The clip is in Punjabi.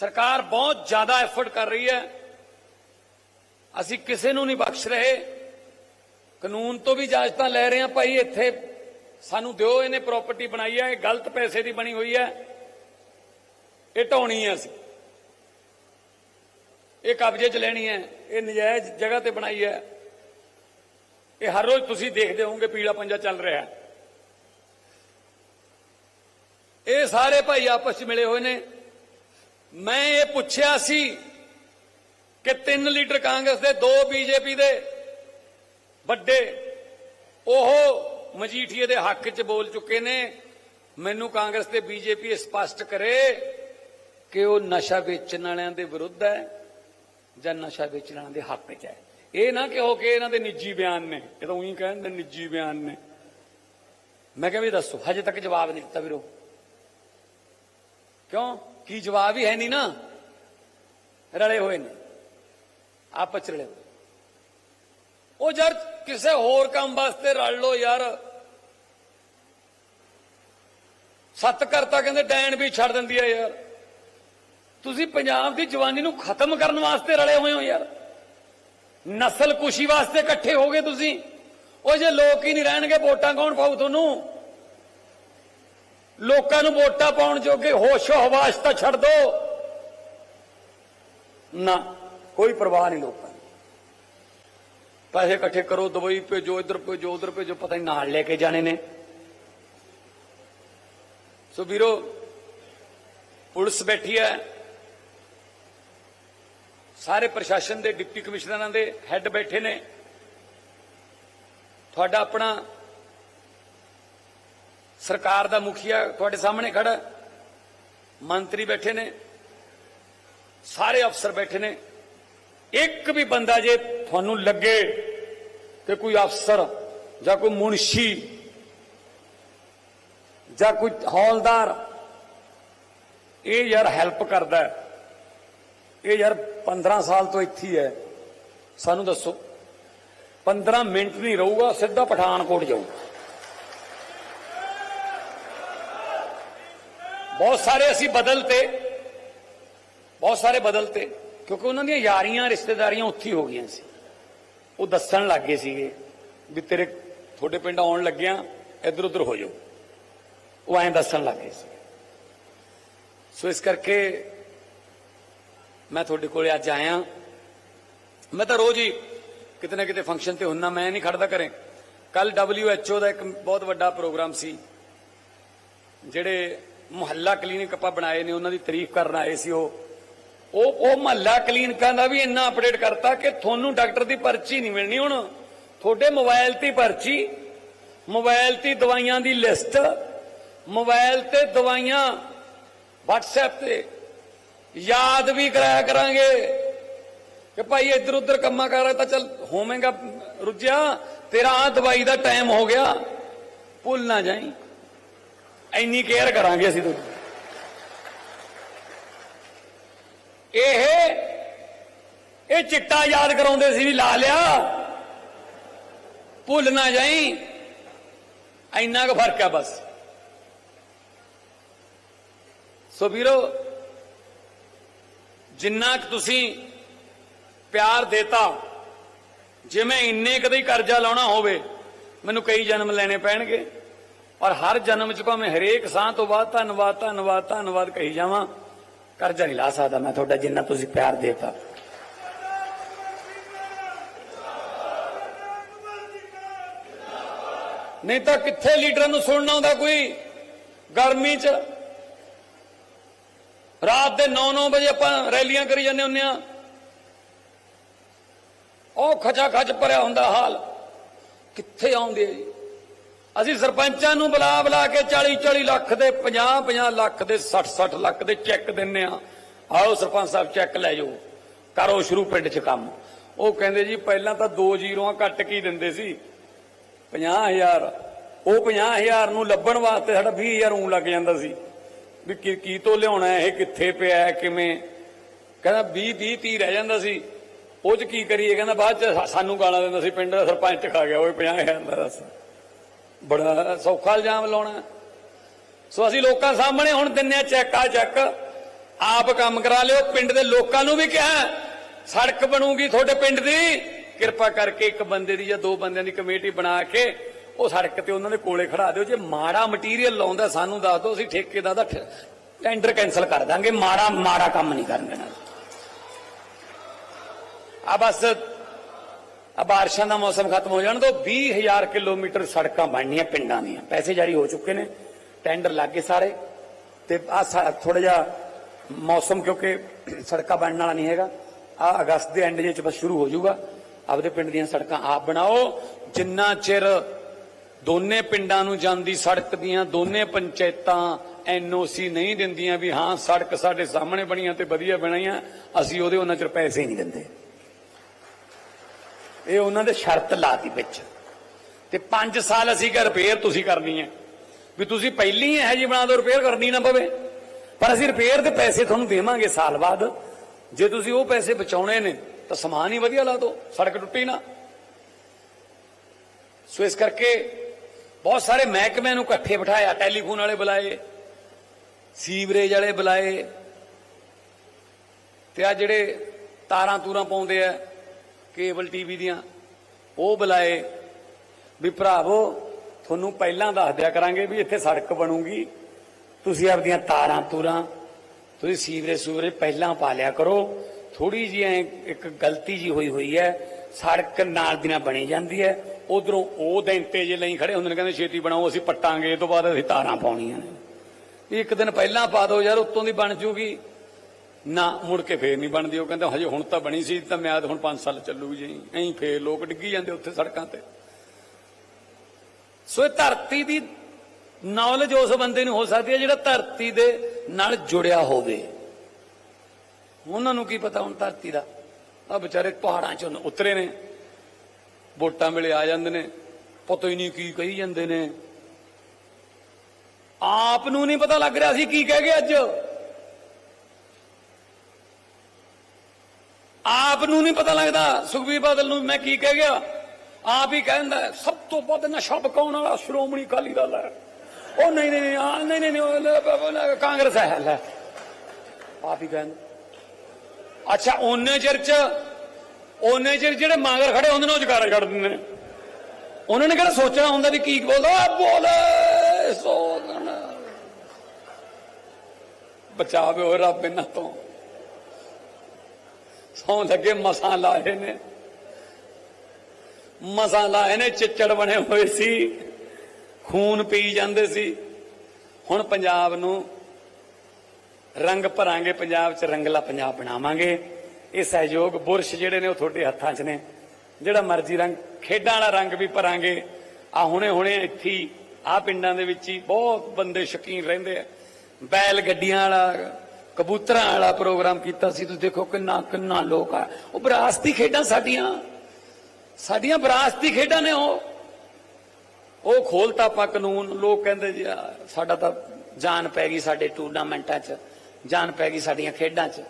ਸਰਕਾਰ ਬਹੁਤ ਜ਼ਿਆਦਾ ਐਫਰਟ ਕਰ ਰਹੀ ਹੈ। ਅਸੀਂ ਕਿਸੇ ਨੂੰ ਨਹੀਂ ਬਖਸ਼ ਰਹੇ। ਕਾਨੂੰਨ ਤੋਂ ਵੀ ਇਜਾਜ਼ਤਾਂ ਲੈ ਰਹੇ ਹਾਂ ਭਾਈ, ਇੱਥੇ ਸਾਨੂੰ ਦਿਓ, ਇਹਨੇ ਪ੍ਰਾਪਰਟੀ ਬਣਾਈ ਹੈ, ਇਹ ਗਲਤ ਪੈਸੇ ਦੀ ਬਣੀ ਹੋਈ ਹੈ। ਇਹ ਢਾਉਣੀ ਹੈ ਅਸੀਂ। ਇਹ ਕਬਜ਼ੇ 'ਚ ਲੈਣੀ ਹੈ, ਇਹ ਨਜਾਇਜ਼ ਜਗ੍ਹਾ ਤੇ ਬਣਾਈ ਹੈ। ਇਹ ਹਰ ਰੋਜ਼ ਤੁਸੀਂ ਦੇਖਦੇ ਹੋਵੋਗੇ, ਪੀਲਾ ਪੰਜਾ ਚੱਲ ਰਿਹਾ ਹੈ। ਇਹ ਸਾਰੇ ਭਾਈ ਆਪਸ 'ਚ ਮਿਲੇ ਹੋਏ ਨੇ। ਮੈਂ ਇਹ ਪੁੱਛਿਆ ਸੀ ਕਿ 3 ਲੀਟਰ ਕਾਂਗਰਸ ਦੇ 2 ਬੀਜੇਪੀ ਦੇ ਵੱਡੇ, ਉਹ ਮਜੀਠੀਏ ਦੇ ਹੱਕ 'ਚ ਬੋਲ ਚੁੱਕੇ ਨੇ। ਮੈਨੂੰ ਕਾਂਗਰਸ ਤੇ ਬੀਜੇਪੀ ਸਪਸ਼ਟ ਕਰੇ ਕਿ ਉਹ ਨਸ਼ਾ ਵੇਚਣ ਵਾਲਿਆਂ ਦੇ ਵਿਰੁੱਧ ਹੈ ਜਾਂ ਨਸ਼ਾ ਵੇਚਣ ਵਾਲਿਆਂ ਦੇ ਹੱਕ 'ਚ ਹੈ। ਇਹ ਨਾ ਕਿ ਹੋ ਕੇ ਇਹਨਾਂ ਦੇ ਨਿੱਜੀ ਬਿਆਨ ਨੇ। ਇਹ ਤਾਂ ਉਹੀ ਕਹਿੰਦੇ ਨਿੱਜੀ ਬਿਆਨ ਨੇ। ਮੈਂ ਕਿਹਾ ਵੀ ਦੱਸੋ, ਹਜੇ ਤੱਕ ਜਵਾਬ ਨਹੀਂ ਦਿੱਤਾ ਵੀਰੋ। ਕਿਉਂ? ਕੀ ਜਵਾਬ ਹੀ ਹੈ ਨਹੀਂ ਨਾ? ਰਲੇ ਹੋਏ ਨੇ। ਆਪਸ ਚ ਰਲੇ ਹੋਏ। ਉਹ ਯਾਰ ਕਿਸੇ ਹੋਰ ਕੰਮ ਵਾਸਤੇ ਰਲ ਲੋ ਯਾਰ। ਸੱਤ ਕਰਤਾ ਕਹਿੰਦੇ ਡੈਣ ਵੀ ਛੱਡ ਦਿੰਦੀ ਹੈ ਯਾਰ। ਤੁਸੀਂ ਪੰਜਾਬ ਦੀ ਜਵਾਨੀ ਨੂੰ ਖਤਮ ਕਰਨ ਵਾਸਤੇ ਰਲੇ ਹੋਏ ਹੋ ਯਾਰ। ਨਸਲ ਕੁਸ਼ੀ ਵਾਸਤੇ ਇਕੱਠੇ ਹੋ ਗਏ ਤੁਸੀਂ। ਉਹ ਜੇ ਲੋਕ ਹੀ ਨਹੀਂ ਰਹਿਣਗੇ, ਵੋਟਾਂ ਕੌਣ ਪਾਊ ਤੁਹਾਨੂੰ? ਲੋਕਾਂ ਨੂੰ ਵੋਟਾਂ ਪਾਉਣ ਜੋਗੇ ਹੋਸ਼ ਹਵਾਸ ਤਾਂ ਛੱਡ ਦੋ। ਨਾ, ਕੋਈ ਪਰਵਾਹ ਨਹੀਂ ਲੋਕਾਂ ਦੀ। ਪੈਸੇ ਇਕੱਠੇ ਕਰੋ, ਦੁਬਈ ਭੇਜੋ, ਇੱਧਰ ਭੇਜੋ, ਉਧਰ ਭੇਜੋ, ਪਤਾ ਨਹੀਂ ਨਾਲ ਲੈ ਕੇ ਜਾਣੇ ਨੇ। ਸੋ ਵੀਰੋ, ਪੁਲਿਸ ਬੈਠੀ ਹੈ। ਸਾਰੇ ਪ੍ਰਸ਼ਾਸਨ ਦੇ ਡਿਪਟੀ ਕਮਿਸ਼ਨਰਾਂ ਦੇ ਹੈੱਡ ਬੈਠੇ ਨੇ। ਤੁਹਾਡਾ ਆਪਣਾ ਸਰਕਾਰ ਦਾ ਮੁਖੀਆ ਤੁਹਾਡੇ ਸਾਹਮਣੇ ਖੜਾ ਮੰਤਰੀ ਬੈਠੇ ਨੇ, ਸਾਰੇ ਅਫਸਰ ਬੈਠੇ ਨੇ। ਇੱਕ ਵੀ ਬੰਦਾ ਜੇ ਤੁਹਾਨੂੰ ਲੱਗੇ ਕਿ ਕੋਈ ਅਫਸਰ ਜਾਂ ਕੋਈ ਮੁਨਸ਼ੀ ਜਾਂ ਕੋਈ ਹੌਲਦਾਰ, ਇਹ ਯਾਰ ਹੈਲਪ ਕਰਦਾ ਹੈ। ਇਹ ਯਾਰ 15 ਸਾਲ ਤੋਂ ਇੱਥੇ ਹੀ ਹੈ। ਸਾਨੂੰ ਦੱਸੋ 15 ਮਿੰਟ ਨਹੀਂ ਰਹੂਗਾ, ਸਿੱਧਾ ਪਠਾਨਕੋਟ ਜਾਊਗਾ। ਬਹੁਤ ਸਾਰੇ ਅਸੀਂ ਬਦਲਤੇ ਬਹੁਤ ਸਾਰੇ ਬਦਲਤੇ ਕਿਉਂਕਿ ਉਹਨਾਂ ਦੀਆਂ ਯਾਰੀਆਂ, ਰਿਸ਼ਤੇਦਾਰੀਆਂ ਉੱਥੇ ਹੋ ਗਈਆਂ ਸੀ। ਉਹ ਦੱਸਣ ਲੱਗ ਗਏ ਸੀਗੇ ਵੀ ਤੇਰੇ ਤੁਹਾਡੇ ਪਿੰਡ ਆਉਣ ਲੱਗਿਆ ਇੱਧਰ ਉੱਧਰ ਹੋ ਜਾਓ। ਉਹ ਐਂ ਦੱਸਣ ਲੱਗ ਗਏ ਸੀ ਸੋ ਇਸ ਕਰਕੇ ਮੈਂ ਤੁਹਾਡੇ ਕੋਲੇ ਅੱਜ ਆਇਆ। ਮੈਂ ਤਾਂ ਰੋਜ਼ ਹੀ ਕਿਤੇ ਨਾ ਕਿਤੇ ਫੰਕਸ਼ਨ ਤੇ ਹੁੰਨਾ, ਮੈਂ ਨਹੀਂ ਖੜਦਾ ਘਰੇ। ਕੱਲ WHO ਦਾ ਇੱਕ ਬਹੁਤ ਵੱਡਾ ਪ੍ਰੋਗਰਾਮ ਸੀ, ਜਿਹੜੇ ਮੁਹੱਲਾ ਕਲੀਨਿਕ ਆਪਾਂ ਬਣਾਏ ਨੇ, ਉਹਨਾਂ ਦੀ ਤਾਰੀਫ ਕਰਨ ਆਏ ਸੀ ਉਹ। ਉਹ ਉਹ ਮੁਹੱਲਾ ਕਲੀਨਿਕਾਂ ਦਾ ਵੀ ਇੰਨਾ ਅਪਡੇਟ ਕਰਤਾ ਕਿ ਤੁਹਾਨੂੰ ਡਾਕਟਰ ਦੀ ਪਰਚੀ ਨਹੀਂ ਮਿਲਣੀ ਹੁਣ। ਤੁਹਾਡੇ ਮੋਬਾਈਲ ਤੇ ਪਰਚੀ ਮੋਬਾਈਲ ਤੇ ਦਵਾਈਆਂ ਦੀ ਲਿਸਟ ਮੋਬਾਈਲ ਤੇ ਦਵਾਈਆਂ WhatsApp ਤੇ। ਯਾਦ ਵੀ ਕਰਾਇਆ ਕਰਾਂਗੇ ਕਿ ਭਾਈ ਇੱਧਰ ਉੱਧਰ ਕੰਮਾਂ ਕਰ ਤਾਂ ਚੱਲ ਹੋਵੇਂਗਾ। ਰੁੱਝਿਆ, ਤੇਰਾ ਆ ਦਵਾਈ ਦਾ ਟਾਈਮ ਹੋ ਗਿਆ। ਭੁੱਲ ਨਾ ਜਾਈਂ। ਇੰਨੀ ਕੇਅਰ ਕਰਾਂਗੇ ਅਸੀਂ ਤੁਹਾਡੀ ਇਹ ਇਹ ਚਿੱਟਾ ਯਾਦ ਕਰਾਉਂਦੇ ਸੀ ਵੀ ਲਾ ਲਿਆ। ਭੁੱਲ ਨਾ ਜਾਈ। ਇੰਨਾ ਕੁ ਫ਼ਰਕ ਹੈ ਬਸ। ਸੋ ਵੀਰੋ, ਜਿੰਨਾ ਕੁ ਤੁਸੀਂ ਪਿਆਰ ਦੇਤਾ, ਜੇ ਮੈਂ ਇੰਨੇ ਕਦੇ ਕਰਜ਼ਾ ਲਾਉਣਾ ਹੋਵੇ, ਮੈਨੂੰ ਕਈ ਜਨਮ ਲੈਣੇ ਪੈਣਗੇ। ਔਰ ਹਰ ਜਨਮ ਚ ਭਾਵੇਂ ਹਰੇਕ ਸਾਹ ਤੋਂ ਬਾਅਦ ਧੰਨਵਾਦ ਧੰਨਵਾਦ ਧੰਨਵਾਦ ਕਹੀ ਜਾਵਾਂ, ਕਰਜ਼ਾ ਨਹੀਂ ਲਾ ਸਕਦਾ ਮੈਂ ਤੁਹਾਡਾ ਜਿੰਨਾ ਤੁਸੀਂ ਪਿਆਰ ਦੇਤਾ। ਨਹੀਂ ਤਾਂ ਕਿੱਥੇ ਲੀਡਰਾਂ ਨੂੰ ਸੁਣਨਾ ਹੁੰਦਾ ਕੋਈ? ਗਰਮੀ ਚ ਰਾਤ ਦੇ 9-9 ਵਜੇ ਆਪਾਂ ਰੈਲੀਆਂ ਕਰੀ ਜਾਂਦੇ ਹੁੰਨੇ ਆ ਉਹ ਖਚਾ ਖਚ ਭਰਿਆ ਹੁੰਦਾ ਹਾਲ। ਕਿੱਥੇ ਆਉਂਦੇ ਆ ਜੀ? ਅਸੀਂ ਸਰਪੰਚਾਂ ਨੂੰ ਬੁਲਾ ਬੁਲਾ ਕੇ 40 40 ਲੱਖ ਦੇ 50 50 ਲੱਖ ਦੇ 60 60 ਲੱਖ ਦੇ ਚੈੱਕ ਦਿੰਨੇ ਆ ਆਓ ਸਰਪੰਚ ਸਾਹਿਬ, ਚੈੱਕ ਲੈ ਜਾਓ। ਕਰੋ ਸ਼ੁਰੂ ਪਿੰਡ 'ਚ ਕੰਮ। ਉਹ ਕਹਿੰਦੇ ਜੀ, ਪਹਿਲਾਂ ਤਾਂ ਦੋ ਜ਼ੀਰੋਆਂ ਕੱਟ ਕੇ ਦਿੰਦੇ ਸੀ? 50000 ਉਹ 50000 ਨੂੰ ਲੱਭਣ ਵਾਸਤੇ ਸਾਡਾ 20000 ਉਂ ਲੱਗ ਜਾਂਦਾ ਸੀ। ਵੀ ਕੀ ਕੀ ਤੋਂ ਲਿਆਉਣਾ, ਇਹ ਕਿੱਥੇ ਪਿਆ, ਕਿਵੇਂ? ਕਹਿੰਦਾ 20 30 30 ਰਹਿ ਜਾਂਦਾ ਸੀ। ਉਹ ਚ ਕੀ ਕਰੀਏ? ਕਹਿੰਦਾ ਬਾਅਦ ਚ ਸਾਨੂੰ ਗਾਲਾਂ ਦਿੰਦਾ ਸੀ, ਪਿੰਡ ਦਾ ਸਰਪੰਚ ਖਾ ਗਿਆ। ਉਹ 50000 ਦਾ ਦੱਸ। ਬੜਾ ਸੌਖਾ ਇਲਜ਼ਾਮ ਲਾਉਣਾ। ਸੋ ਅਸੀਂ ਲੋਕਾਂ ਸਾਹਮਣੇ ਹੁਣ ਦਿੰਨੇ ਚੈੱਕ ਆ ਚੈੱਕ। ਆਪ ਕੰਮ ਕਰਾ ਲਿਓ, ਪਿੰਡ ਦੇ ਲੋਕਾਂ ਨੂੰ ਵੀ ਕਿਹਾ। ਸੜਕ ਬਣੂਗੀ ਤੁਹਾਡੇ ਪਿੰਡ ਦੀ। ਕਿਰਪਾ ਕਰਕੇ ਇੱਕ ਬੰਦੇ ਦੀ ਜਾਂ ਦੋ ਬੰਦਿਆਂ ਦੀ ਕਮੇਟੀ ਬਣਾ ਕੇ ਉਹ ਸੜਕ ਤੇ ਉਹਨਾਂ ਦੇ ਕੋਲੇ ਖੜਾ ਦਿਓ। ਜੇ ਮਾੜਾ ਮਟੀਰੀਅਲ ਲਾਉਂਦਾ ਸਾਨੂੰ ਦੱਸ ਦਿਓ, ਅਸੀਂ ਠੇਕੇਦਾਰ ਦਾ ਟੈਂਡਰ ਕੈਨਸਲ ਕਰ ਦਾਂਗੇ। ਮਾੜਾ ਮਾੜਾ ਕੰਮ ਨਹੀਂ ਕਰਨ ਦੇਣਾ। ਆ ਬਸ ਆ ਬਾਰਿਸ਼ਾਂ ਦਾ ਮੌਸਮ ਖਤਮ ਹੋ ਜਾਣ ਤੋਂ 20000 ਕਿਲੋਮੀਟਰ ਸੜਕਾਂ ਬਣਨੀਆਂ ਪਿੰਡਾਂ ਦੀਆਂ। ਪੈਸੇ ਜਾਰੀ ਹੋ ਚੁੱਕੇ ਨੇ, ਟੈਂਡਰ ਲੱਗ ਗਏ ਸਾਰੇ। ਤੇ ਆ ਥੋੜਾ ਜਿਹਾ ਮੌਸਮ ਕਿਉਂਕਿ ਸੜਕਾਂ ਬਣਨ ਵਾਲਾ ਨਹੀਂ ਹੈਗਾ। ਆ ਅਗਸਤ ਦੇ ਐਂਡ ਵਿੱਚ ਬਸ ਸ਼ੁਰੂ ਹੋ ਜਾਊਗਾ। ਆਪਦੇ ਪਿੰਡ ਦੀਆਂ ਸੜਕਾਂ ਆਪ ਬਣਾਓ। ਜਿੰਨਾ ਚਿਰ ਦੋਨੇ ਪਿੰਡਾਂ ਨੂੰ ਜਾਂਦੀ ਸੜਕ ਦੀਆਂ ਦੋਨੇ ਪੰਚਾਇਤਾਂ ਐਨਓਸੀ ਨਹੀਂ ਦਿੰਦੀਆਂ ਵੀ ਹਾਂ, ਸੜਕ ਸਾਡੇ ਸਾਹਮਣੇ ਬਣੀ ਆ ਤੇ ਵਧੀਆ ਬਣਾਈਆਂ, ਅਸੀਂ ਉਹਦੇ ਉਹਨਾਂ ਚਿਰ ਪੈਸੇ ਨਹੀਂ ਦਿੰਦੇ। ਇਹ ਉਹਨਾਂ ਦੇ ਸ਼ਰਤ ਲਾਤੀ ਵਿੱਚ। ਤੇ 5 ਸਾਲ ਅਸੀਂ ਕਿ ਰਿਪੇਅਰ ਤੁਸੀਂ ਕਰਨੀ ਹੈ। ਵੀ ਤੁਸੀਂ ਪਹਿਲੀ ਇਹ ਜੀ ਬਣਾ ਦਿਓ ਰਿਪੇਅਰ ਕਰਨੀ ਨਾ ਪਵੇ। ਪਰ ਅਸੀਂ ਰਿਪੇਅਰ ਦੇ ਪੈਸੇ ਤੁਹਾਨੂੰ ਦੇਵਾਂਗੇ ਸਾਲ ਬਾਅਦ। ਜੇ ਤੁਸੀਂ ਉਹ ਪੈਸੇ ਬਚਾਉਣੇ ਨੇ, ਤਾਂ ਸਮਾਨ ਹੀ ਵਧੀਆ ਲਾ ਦਿਓ, ਸੜਕ ਟੁੱਟੀ ਨਾ। ਸੋ ਇਸ ਕਰਕੇ ਬਹੁਤ ਸਾਰੇ ਮਹਿਕਮਿਆਂ ਨੂੰ ਇਕੱਠੇ ਬਿਠਾਇਆ, ਟੈਲੀਫੋਨ ਵਾਲੇ ਬੁਲਾਏ, ਸੀਵਰੇਜ ਵਾਲੇ ਬੁਲਾਏ। ਤੇ ਆ ਜਿਹੜੇ ਤਾਰਾਂ ਤੂਰਾਂ ਪਾਉਂਦੇ ਆ ਕੇਬਲ ਟੀਵੀ ਦੀਆਂ, ਉਹ ਬੁਲਾਏ ਵੀ ਭਰਾਵੋ, ਤੁਹਾਨੂੰ ਪਹਿਲਾਂ ਦੱਸ ਦਿਆ ਕਰਾਂਗੇ ਵੀ ਇੱਥੇ ਸੜਕ ਬਣੂਗੀ। ਤੁਸੀਂ ਆਪਦੀਆਂ ਤਾਰਾਂ ਤੂਰਾਂ, ਤੁਸੀਂ ਸੀਵਰੇਜ ਸੂਵਰੇਜ ਪਹਿਲਾਂ ਪਾ ਲਿਆ ਕਰੋ। ਥੋੜੀ ਜਿਹੀ ਐਂ ਇੱਕ ਗਲਤੀ ਜੀ ਹੋਈ ਹੋਈ ਹੈ, ਸੜਕ ਨਾਲ ਦੀ ਨਾਲ ਬਣੀ ਜਾਂਦੀ ਹੈ। ਉਧਰੋਂ ਉਹ ਦਿਨ ਤੇ ਜੇ ਲਈ ਖੜੇ ਹੁੰਦੇ ਨੇ, ਕਹਿੰਦੇ ਛੇਤੀ ਬਣਾਓ, ਅਸੀਂ ਪੱਟਾਂਗੇ, ਇਹ ਤੋਂ ਬਾਅਦ ਅਸੀਂ ਤਾਰਾਂ ਪਾਉਣੀਆਂ ਨੇ। ਵੀ ਇੱਕ ਦਿਨ ਪਹਿਲਾਂ ਪਾ ਦਿਓ ਯਾਰ, ਉੱਤੋਂ ਦੀ ਬਣ ਜੂਗੀ। ਨਾ, ਮੁੜ ਕੇ ਫੇਰ ਨਹੀਂ ਬਣਦੀ। ਉਹ ਕਹਿੰਦੇ, ਹਜੇ ਹੁਣ ਤਾਂ ਬਣੀ ਸੀ, ਤਾਂ ਮਿਆਦ ਹੁਣ 5 ਸਾਲ ਚੱਲੂਗੀ ਜੀ। ਐਂ ਫੇਰ ਲੋਕ ਡਿੱਗੀ ਜਾਂਦੇ ਉੱਥੇ ਸੜਕਾਂ ਤੇ। ਸੋ ਇਹ ਧਰਤੀ ਦੀ ਨੌਲੇਜ ਉਸ ਬੰਦੇ ਨੂੰ ਹੋ ਸਕਦੀ ਹੈ ਜਿਹੜਾ ਧਰਤੀ ਦੇ ਨਾਲ ਜੁੜਿਆ ਹੋਵੇ। ਉਹਨਾਂ ਨੂੰ ਕੀ ਪਤਾ ਹੁਣ ਧਰਤੀ ਦਾ? ਆ ਵਿਚਾਰੇ ਪਹਾੜਾਂ ਚੋਂ ਉਤਰੇ ਨੇ। ਵੋਟਾਂ ਵੇਲੇ ਆ ਜਾਂਦੇ ਨੇ। ਪਤਾ ਹੀ ਨਹੀਂ ਕੀ ਕਹੀ ਜਾਂਦੇ ਨੇ। ਆਪ ਨੂੰ ਨਹੀਂ ਪਤਾ ਲੱਗ ਰਿਹਾ ਸੀ ਕੀ ਕਹਿ ਗਏ ਅੱਜ। ਆਪ ਨੂੰ ਨਹੀਂ ਪਤਾ ਲੱਗਦਾ। ਸੁਖਬੀਰ ਬਾਦਲ ਨੂੰ ਮੈਂ ਕੀ ਕਹਿ ਗਿਆ? ਆਪ ਹੀ ਕਹਿੰਦਾ ਸਭ ਤੋਂ ਵੱਧ ਨਸ਼ਾ ਪਕਾਉਣ ਵਾਲਾ ਸ਼੍ਰੋਮਣੀ ਅਕਾਲੀ ਦਲ ਹੈ। ਉਹ ਨਹੀਂ ਨਹੀਂ ਨਹੀਂ ਆ, ਨਹੀਂ ਨਹੀਂ ਨਹੀਂ, ਕਾਂਗਰਸ ਹੈ ਲੈ। ਆਪ ਹੀ ਕਹਿੰਦਾ ਅੱਛਾ ਉਹਨੇ ਚਿਰ ਚ ਉਹਨੇ ਚਿਰ ਜਿਹੜੇ ਮਾਂਗਰ ਖੜੇ ਹੁੰਦੇ ਨੇ ਉਹ ਜਕਾਰਾ ਛੱਡ ਦਿੰਦੇ ਨੇ। ਉਹਨਾਂ ਨੇ ਕਿਹੜਾ ਸੋਚਣਾ ਹੁੰਦਾ ਵੀ ਕੀ ਬੋਲਦਾ? ਬੋਲੇ ਸੋਦਣ ਬਚਾਵੇ ਹੋਏ ਰੱਬ ਇਹਨਾਂ ਤੋਂ। ਸੌਂ ਲੱਗੇ ਮਸਾਂ ਲਾਏ ਨੇ। ਮਸਾਂ ਲਾਏ ਨੇ, ਚਿੱਚੜ ਬਣੇ ਹੋਏ ਸੀ। ਖੂਨ ਪੀ ਜਾਂਦੇ ਸੀ। ਹੁਣ ਪੰਜਾਬ ਨੂੰ ਰੰਗ ਭਰਾਂਗੇ, ਪੰਜਾਬ 'ਚ ਰੰਗਲਾ ਪੰਜਾਬ ਬਣਾਵਾਂਗੇ। ਇਹ ਸਹਿਯੋਗ ਬੁਰਸ਼ ਜਿਹੜੇ ਨੇ ਉਹ ਤੁਹਾਡੇ ਹੱਥਾਂ 'ਚ ਨੇ। ਜਿਹੜਾ ਮਰਜ਼ੀ ਰੰਗ, ਖੇਡਾਂ ਵਾਲਾ ਰੰਗ ਵੀ ਭਰਾਂਗੇ। ਆ ਹੁਣੇ ਹੁਣੇ ਇੱਥੇ ਆ ਪਿੰਡਾਂ ਦੇ ਵਿੱਚ ਹੀ ਬਹੁਤ ਬੰਦੇ ਸ਼ਕੀਨ ਰਹਿੰਦੇ ਆ। ਬੈਲ ਗੱਡੀਆਂ ਵਾਲਾ ਕਬੂਤਰਾਂ ਵਾਲਾ ਪ੍ਰੋਗਰਾਮ ਕੀਤਾ ਸੀ, ਤੁਸੀਂ ਦੇਖੋ ਕਿੰਨਾ ਕਿੰਨਾ ਲੋਕ ਆ। ਉਹ ਵਿਰਾਸਤੀ ਖੇਡਾਂ ਸਾਡੀਆਂ। ਸਾਡੀਆਂ ਵਿਰਾਸਤੀ ਖੇਡਾਂ ਨੇ ਉਹ। ਉਹ ਖੋਲਤਾ ਆਪਾਂ ਕਾਨੂੰਨ। ਲੋਕ ਕਹਿੰਦੇ ਜੀ, ਸਾਡਾ ਤਾਂ ਜਾਨ ਪੈ ਗਈ ਸਾਡੇ ਟੂਰਨਾਮੈਂਟਾਂ 'ਚ। ਜਾਨ ਪੈ ਗਈ ਸਾਡੀਆਂ ਖੇਡਾਂ 'ਚ।